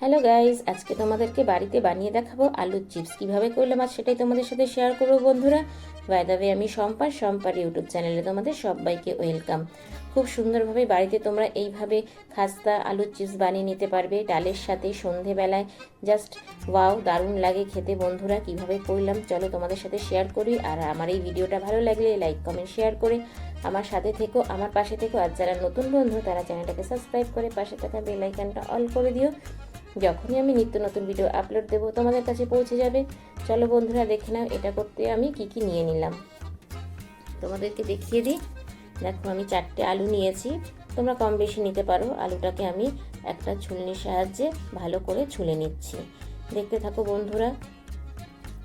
Hello guys আজকে তোমাদেরকে বাড়িতে বানিয়ে দেখাবো আলুর চিপস কীভাবে করলাম আর সেটাই তোমাদের সাথে শেয়ার করব বন্ধুরা। বাইদাবে আমি সম্পার সম্পার ইউটিউব চ্যানেলে তোমাদের সবাইকে ওয়েলকাম খুব সুন্দরভাবে বাড়িতে তোমরা এইভাবে খাস্তা আলুর চিপস বানিয়ে নিতে পারবে। ডালের সাথে সন্ধেবেলায় জাস্ট ওয়াও দারুণ লাগে খেতে বন্ধুরা। কীভাবে করলাম, চলো তোমাদের সাথে শেয়ার করি। আর আমার এই ভিডিওটা ভালো লাগলে লাইক কমেন্ট শেয়ার করে আমার সাথে থেকো, আমার পাশে থেকো। আর যারা নতুন বন্ধু, তারা চ্যানেলটাকে সাবস্ক্রাইব করে পাশে থাকা বেল আইকনটা অল করে দিও। যখনই আমি নিত্য নতুন ভিডিও আপলোড দেবো, তোমাদের কাছে পৌঁছে যাবে। চলো বন্ধুরা, দেখে নাও এটা করতে আমি কি কি নিয়ে নিলাম। তোমাদেরকে দেখিয়ে দিই। দেখো, আমি চারটে আলু নিয়েছি। তোমরা কম বেশি নিতে পারো। আলুটাকে আমি একটা ছুলনির সাহায্যে ভালো করে ছুলে নিচ্ছি। দেখতে থাকো বন্ধুরা।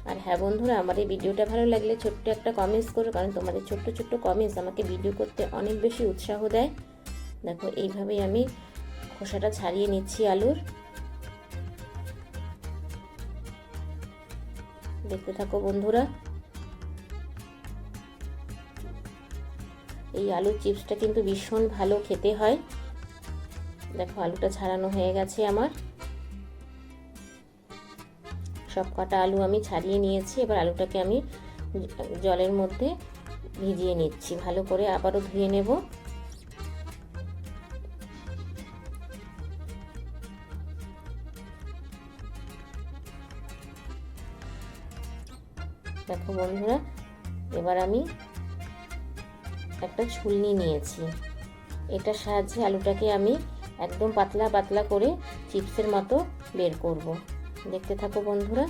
আর হ্যাঁ বন্ধুরা, আমার এই ভিডিওটা ভালো লাগলে ছোট্ট একটা কমেন্টস করো, কারণ তোমাদের ছোট্ট ছোট্ট কমেন্টস আমাকে ভিডিও করতে অনেক বেশি উৎসাহ দেয়। দেখো, এইভাবেই আমি খোসাটা ছাড়িয়ে নিচ্ছি আলুর। দেখতে থাকো বন্ধুরা। এই আলুর চিপসটা কিন্তু ভীষণ ভালো খেতে হয়। দেখো, আলুটা ছাড়ানো হয়ে গেছে আমার। সব কটা আলু আমি ছাড়িয়ে নিয়েছি। এবার আলুটাকে আমি জলের মধ্যে ভিজিয়ে নিচ্ছি। ভালো করে আবারও ধুয়ে নেব। দেখো বন্ধুরা, এবার আমি একটা ছুলনি নিয়েছি। এটার সাহায্যে আলুটাকে আমি একদম পাতলা পাতলা করে চিপসের মতো বের করব। দেখতে থাকো বন্ধুরা।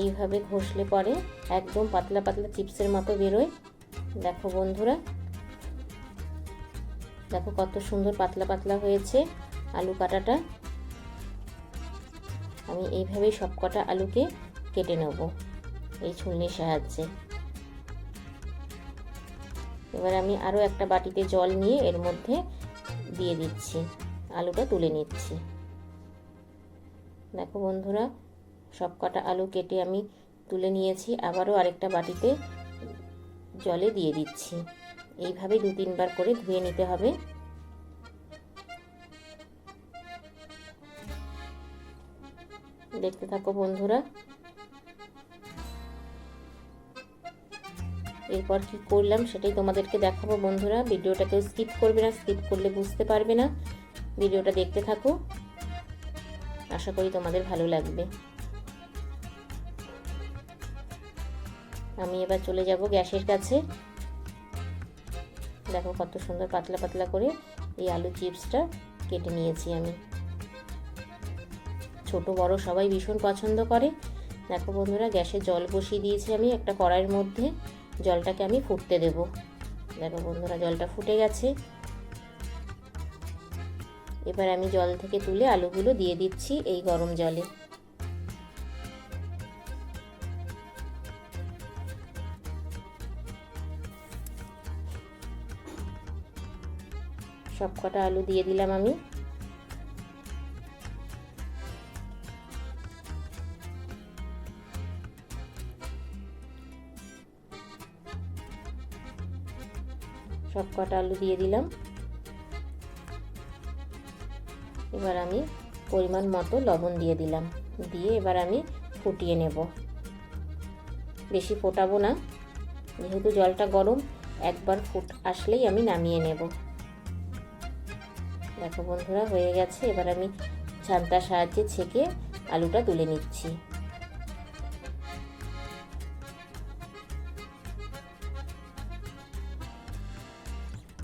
এইভাবে ঘষলে পরে একদম পাতলা পাতলা চিপসের মতো বেরোয়। দেখো বন্ধুরা। দেখো কত সুন্দর পাতলা পাতলা হয়েছে আলু কাটাটা। আমি এইভাবেই সবকটা আলুকে কেটে নেব এই ছুলনির সাহায্যে। এবার আমি আরও একটা বাটিতে জল নিয়ে এর মধ্যে দিয়ে দিচ্ছি, আলুটা তুলে নিচ্ছি। দেখো বন্ধুরা সব কটা আলু কেটে আমি তুলে নিয়েছি, আবারও আরেকটা বাটিতে জলে দিয়ে দিচ্ছি। এইভাবে দু তিনবার করে ধুয়ে নিতে হবে। দেখতে থাকো বন্ধুরা। এরপর কি করলাম সেটাই তোমাদেরকে দেখাবো বন্ধুরা। ভিডিওটা কেউ স্কিপ করবে না স্কিপ করলে বুঝতে পারবে না। ভিডিওটা দেখতে থাকো। আশা করি তোমাদের ভালো লাগবে। আমি এবার চলে যাব গ্যাসের কাছে। দেখো কত সুন্দর পাতলা পাতলা করে এই আলু চিপসটা কেটে নিয়েছি আমি। ছোট বড় সবাই ভীষণ পছন্দ করে। দেখো বন্ধুরা, গ্যাসে জল বসিয়ে দিয়েছি আমি একটা কড়াইয়ের মধ্যে। জলটাকে আমি ফুটতে দেব। দেখো বন্ধুরা, জলটা ফুটে গেছে। এবার আমি জল থেকে তুলে আলুগুলো দিয়ে দিচ্ছি এই গরম জলে। সব কটা আলু দিয়ে দিলাম আমি। সব কটা আলু দিয়ে দিলাম। এবার আমি পরিমাণ মতো লবণ দিয়ে দিলাম। দিয়ে এবার আমি ফুটিয়ে নেব। বেশি ফোটাবো না। যেহেতু জলটা গরম, একবার ফুট আসলেই আমি নামিয়ে নেব। দেখো বন্ধুরা, হয়ে গেছে। এবার আমি ছানটার সাহায্যে ছেঁকে আলুটা তুলে নিচ্ছি।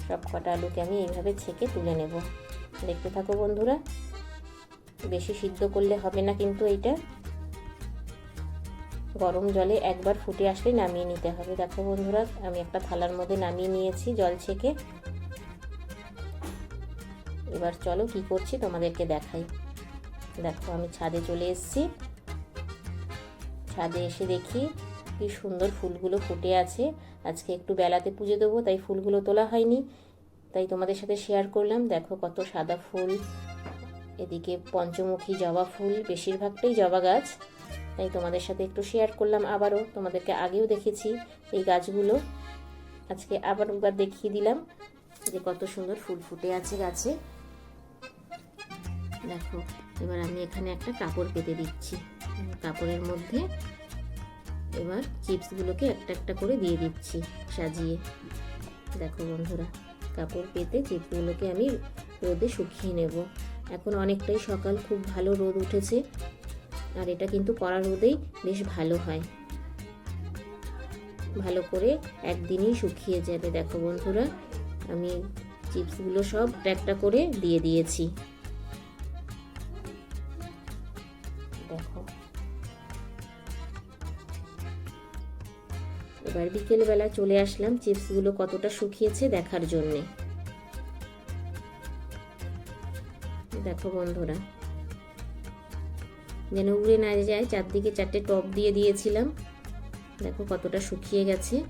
সব কটা আলুকে আমি এইভাবে ছেঁকে তুলে নেব। দেখতে থাকো বন্ধুরা, বেশি সিদ্ধ করলে হবে না কিন্তু এইটা। গরম জলে একবার ফুটে আসলে নামিয়ে নিতে হবে। দেখো বন্ধুরা, আমি একটা থালার মধ্যে নামিয়ে নিয়েছি জল ছেঁকে। এবার চলো কি করছি তোমাদেরকে দেখাই। দেখো আমি ছাদে চলে এসেছি। ছাদে এসে দেখি কি সুন্দর ফুলগুলো ফুটে আছে। আজকে একটু বেলাতে পুজো দেবো, তাই ফুলগুলো তোলা হয়নি। তাই তোমাদের সাথে শেয়ার করলাম। দেখো কত সাদা ফুল। এদিকে পঞ্চমুখী জবা ফুল, বেশিরভাগটাই জবা গাছ। তাই তোমাদের সাথে একটু শেয়ার করলাম আবারও। তোমাদেরকে আগেও দেখেছি এই গাছগুলো। আজকে আবার একবার দেখিয়ে দিলাম যে কত সুন্দর ফুল ফুটে আছে গাছে। দেখো, এবার আমি এখানে একটা কাপড় পেতে দিচ্ছি। কাপড়ের মধ্যে এবার চিপসগুলোকে একটা একটা করে দিয়ে দিচ্ছি সাজিয়ে। দেখো বন্ধুরা। কাপড় পেতে চিপসগুলোকে আমি রোদে শুকিয়ে নেব। এখন অনেকটাই সকাল, খুব ভালো রোদ উঠেছে। আর এটা কিন্তু কড়া রোদেই বেশ ভালো হয়। ভালো করে একদিনই শুকিয়ে যাবে। দেখো বন্ধুরা, আমি চিপসগুলো সব একটা করে দিয়ে দিয়েছি। দেখো। এবার বিকেলবেলা চলে আসলাম চিপসগুলো কতটা শুকিয়েছে দেখার জন্যে। দেখো বন্ধুরা। যেন উড়ে না যায়, চারদিকে চারটে টপ দিয়ে দিয়েছিলাম। দেখো কতটা শুকিয়ে গেছে।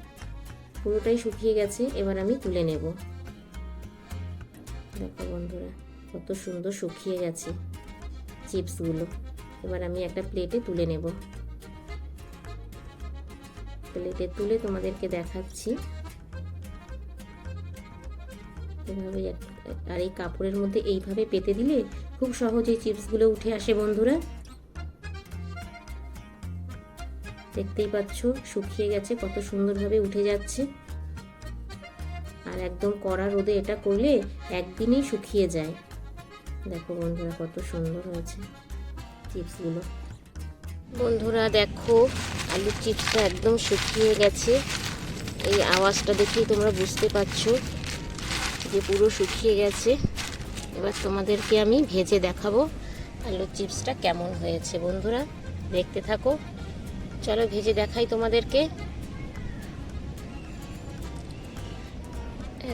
পুরোটাই শুকিয়ে গেছে, এবার আমি তুলে নেব। দেখো বন্ধুরা, কত সুন্দর শুকিয়ে গেছে চিপসগুলো। এবার আমি একটা প্লেটে তুলে নেব। প্লেটে তুলে তোমাদেরকে দেখাচ্ছি। এভাবে আর এই কাপড়ের মধ্যে এইভাবে পেতে দিলে খুব সহজেই চিপসগুলো উঠে আসে, বন্ধুরা। দেখতেই পাচ্ছ, শুকিয়ে গেছে, কত সুন্দরভাবে উঠে যাচ্ছে। আর একদম কড়া রোদে এটা করলে একদিনেই শুকিয়ে যায়। দেখো বন্ধুরা, কত সুন্দর হয়েছে চিপসগুলো। বন্ধুরা, দেখো আলুর চিপসটা একদম শুকিয়ে গেছে। এই আওয়াজটা দেখেই তোমরা বুঝতে পারছ যে পুরো শুকিয়ে গেছে। এবার তোমাদেরকে আমি ভেজে দেখাবো আলুর চিপসটা কেমন হয়েছে। বন্ধুরা, দেখতে থাকো। চলো ভেজে দেখাই তোমাদেরকে।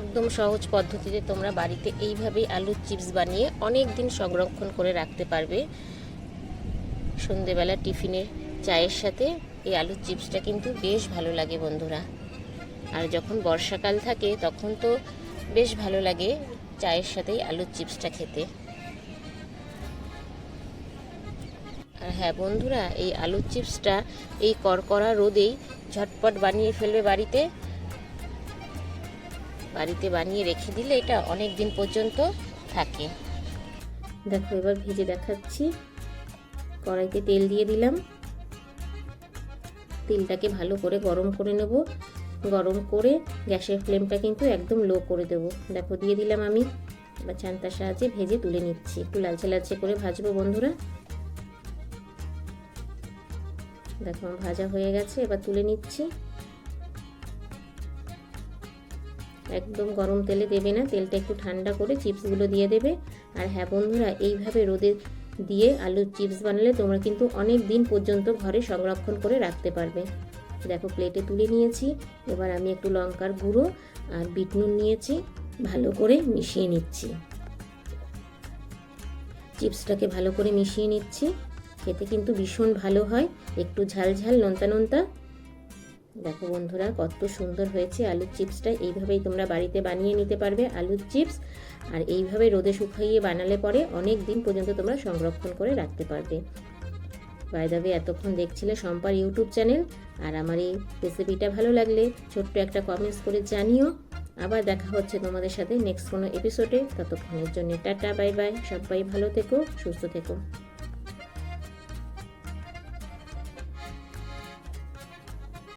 একদম সহজ পদ্ধতিতে তোমরা বাড়িতে এইভাবেই আলুর চিপস বানিয়ে অনেক দিন সংরক্ষণ করে রাখতে পারবে। সন্ধেবেলা টিফিনের চায়ের সাথে এই আলুর চিপসটা কিন্তু বেশ ভালো লাগে বন্ধুরা। আর যখন বর্ষাকাল থাকে, তখন তো বেশ ভালো লাগে চায়ের সাথেই আলুর চিপসটা খেতে। আর হ্যাঁ বন্ধুরা, এই আলুর চিপসটা এই করকরা রোদেই ঝটপট বানিয়ে ফেলবে বাড়িতে। বাড়িতে বানিয়ে রেখে দিলে এটা অনেক দিন পর্যন্ত থাকে। দেখো এবার ভেজে দেখাচ্ছি। কড়াইতে তেল দিয়ে দিলাম। তেলটাকে ভালো করে গরম করে নেব। গরম করে গ্যাসের ফ্লেমটা কিন্তু একদম লো করে দেবো। দেখো, দিয়ে দিলাম আমি। এবার ছান্তার সাহায্যে ভেজে তুলে নিচ্ছি। একটু লালচে লালচে করে ভাজবো বন্ধুরা। দেখো ভাজা হয়ে গেছে, এবার তুলে নিচ্ছি। একদম গরম তেলে দেবে না। তেলটা একটু ঠান্ডা করে চিপসগুলো দিয়ে দেবে। আর হ্যাঁ বন্ধুরা, এইভাবে রোদে দিয়ে আলুর চিপস বানালে তোমরা কিন্তু অনেক দিন পর্যন্ত ঘরে সংরক্ষণ করে রাখতে পারবে। দেখো প্লেটে তুলে নিয়েছি। এবার আমি একটু লঙ্কার গুঁড়ো আর বিট নুন নিয়েছি। ভালো করে মিশিয়ে নিচ্ছি। চিপসটাকে ভালো করে মিশিয়ে নিচ্ছি। খেতে কিন্তু ভীষণ ভালো হয়। একটু ঝাল ঝাল, নোনতা নোনতা। দেখো বন্ধুরা, কত সুন্দর হয়েছে আলুর চিপসটা। এইভাবেই তোমরা বাড়িতে বানিয়ে নিতে পারবে আলুর চিপস। আর এইভাবে রোদে শুকাইয়ে বানালে পরে অনেক দিন পর্যন্ত তোমরা সংরক্ষণ করে রাখতে পারবে। বাইদাবে এতক্ষণ দেখছিলে সম্পার ইউটিউব চ্যানেল। আর আমার এই রেসিপিটা ভালো লাগলে ছোট্ট একটা কমেন্টস করে জানিও। আবার দেখা হচ্ছে তোমাদের সাথে নেক্সট কোনো এপিসোডে ততক্ষণের জন্য টাটা বাই বাই সবাই ভালো থেকো, সুস্থ থেকো।